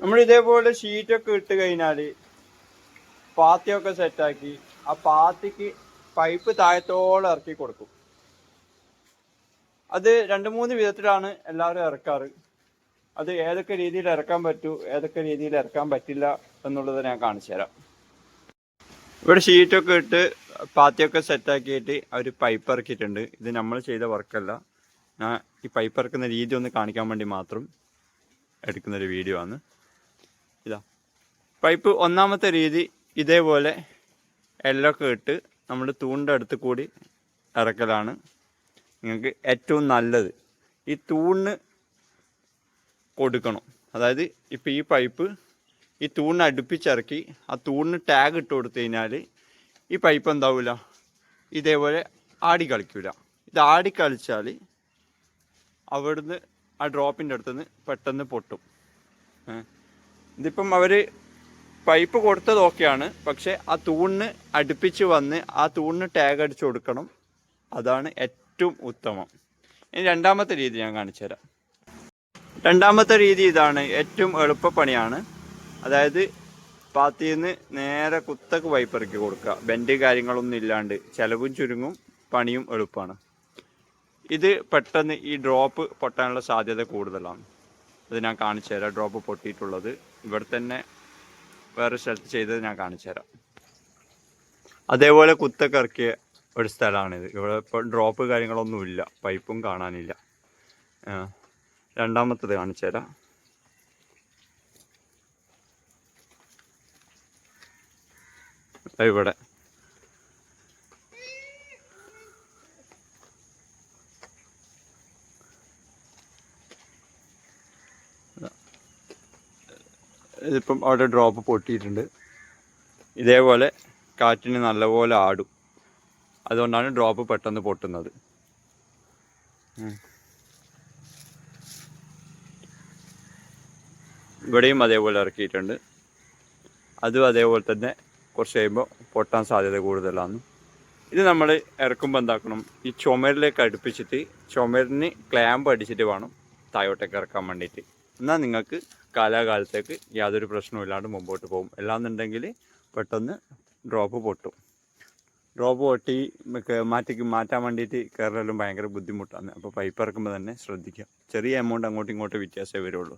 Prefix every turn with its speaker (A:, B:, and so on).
A: നമ്മൾ ഇതേപോലെ ഷീറ്റൊക്കെ ഇട്ട് കഴിഞ്ഞാൽ പാത്തിയൊക്കെ സെറ്റാക്കി ആ പാത്തിക്ക് പൈപ്പ് താഴത്തോളം ഇറക്കി കൊടുക്കും. അത് രണ്ട് മൂന്ന് വിധത്തിലാണ് എല്ലാവരും ഇറക്കാറ്. അത് ഏതൊക്കെ രീതിയിൽ ഇറക്കാൻ പറ്റൂ ഏതൊക്കെ രീതിയിൽ ഇറക്കാൻ പറ്റില്ല എന്നുള്ളത് ഞാൻ കാണിച്ചു തരാം. ഇവിടെ ഷീറ്റൊക്കെ ഇട്ട് പാത്തിയൊക്കെ സെറ്റാക്കിയിട്ട് അവർ പൈപ്പ് ഇറക്കിയിട്ടുണ്ട്. ഇത് നമ്മൾ ചെയ്ത വർക്കല്ല ഞാൻ ഈ പൈപ്പ് ഇറക്കുന്ന രീതി ഒന്ന് കാണിക്കാൻ വേണ്ടി മാത്രം എടുക്കുന്നൊരു വീഡിയോ ആണ്. ഇതാ. പൈപ്പ് ഒന്നാമത്തെ രീതി ഇതേപോലെ എല്ലൊക്കെ ഇട്ട് നമ്മുടെ തൂണിന്റെ അടുത്ത് കൂടി ഇറക്കലാണ് നിങ്ങൾക്ക് ഏറ്റവും നല്ലത്. ഈ തൂണിന് കൊടുക്കണം. അതായത് ഇപ്പോൾ ഈ പൈപ്പ് ഈ തൂണിന് അടുപ്പിച്ചിറക്കി ആ തൂണിന് ടാഗ് ഇട്ട് കൊടുത്തു കഴിഞ്ഞാൽ ഈ പൈപ്പ് എന്താവില്ല ഇതേപോലെ ആടി കളിക്കില്ല ഇത് ആടി കളിച്ചാൽ അവിടുന്ന് ആ ഡ്രോപ്പിന്റെ അടുത്തുനിന്ന് പെട്ടെന്ന് പൊട്ടും. ഇതിപ്പം അവർ പൈപ്പ് കൊടുത്തത് ഓക്കെയാണ്. പക്ഷെ ആ തൂണിന് അടുപ്പിച്ച് വന്ന് ആ തൂണിന് ടാഗ് അടിച്ചു കൊടുക്കണം. അതാണ് ഏറ്റവും ഉത്തമം. ഇനി രണ്ടാമത്തെ രീതി ഞാൻ കാണിച്ചു തരാം. രണ്ടാമത്തെ രീതി ഇതാണ് ഏറ്റവും എളുപ്പപ്പണിയാണ്. അതായത് പാത്തിയിൽ നിന്ന് നേരെ കുത്തക്ക് പൈപ്പ് ഇറക്കി കൊടുക്കുക. ബെൻഡ് കാര്യങ്ങളൊന്നും ഇല്ലാണ്ട്. ചിലവും ചുരുങ്ങും പണിയും എളുപ്പമാണ്. ഇത് പെട്ടെന്ന് ഈ ഡ്രോപ്പ് പൊട്ടാനുള്ള സാധ്യത കൂടുതലാണ്. അത് ഞാൻ കാണിച്ചു തരാം. ഡ്രോപ്പ് പൊട്ടിയിട്ടുള്ളത്. ഇവിടെ തന്നെ വേറെ സ്ഥലത്ത് ചെയ്തത് ഞാൻ കാണിച്ചു തരാം. അതേപോലെ കുത്തൊക്കെ ഇറക്കിയ ഒരു സ്ഥലമാണിത്. ഇവിടെ ഇപ്പോൾ ഡ്രോപ്പ് കാര്യങ്ങളൊന്നുമില്ല പൈപ്പും കാണാനില്ല. രണ്ടാമത്തത് കാണിച്ചു തരാം. ഇവിടെ. ഇതിപ്പം അവിടെ ഡ്രോപ്പ് പൊട്ടിയിട്ടുണ്ട്. ഇതേപോലെ കാറ്റിന് നല്ലപോലെ ആടും. അതുകൊണ്ടാണ് ഡ്രോപ്പ് പെട്ടെന്ന് പൊട്ടുന്നത്. ഇവിടെയും അതേപോലെ ഇറക്കിയിട്ടുണ്ട്. അതും അതേപോലെ തന്നെ കുറച്ച് കഴിയുമ്പോൾ പൊട്ടാൻ സാധ്യത കൂടുതലാണ്. ഇത് നമ്മൾ ഇറക്കുമ്പോൾ എന്താക്കണം? ഈ ചുമരിലേക്ക് അടുപ്പിച്ചിട്ട് ചുമരിന് ക്ലാമ്പ് അടിച്ചിട്ട് വേണം താഴോട്ടേക്ക് ഇറക്കാൻ വേണ്ടിയിട്ട്. എന്നാൽ നിങ്ങൾക്ക് കാലാകാലത്തേക്ക് യാതൊരു പ്രശ്നവും മുമ്പോട്ട് പോകും. അല്ലാന്നുണ്ടെങ്കിൽ പെട്ടെന്ന് ഡ്രോപ്പ് പൊട്ടും. ഡ്രോപ്പ് പൊട്ടി മാറ്റിക്ക് മാറ്റി മാറ്റാൻ വേണ്ടിയിട്ട് കയറലും ഭയങ്കര ബുദ്ധിമുട്ടാണ്. അപ്പോൾ പൈപ്പ് ഇറക്കുമ്പോൾ തന്നെ ശ്രദ്ധിക്കുക. ചെറിയ എമൗണ്ട് അങ്ങോട്ടും ഇങ്ങോട്ടും വ്യത്യാസമേ വരുള്ളൂ.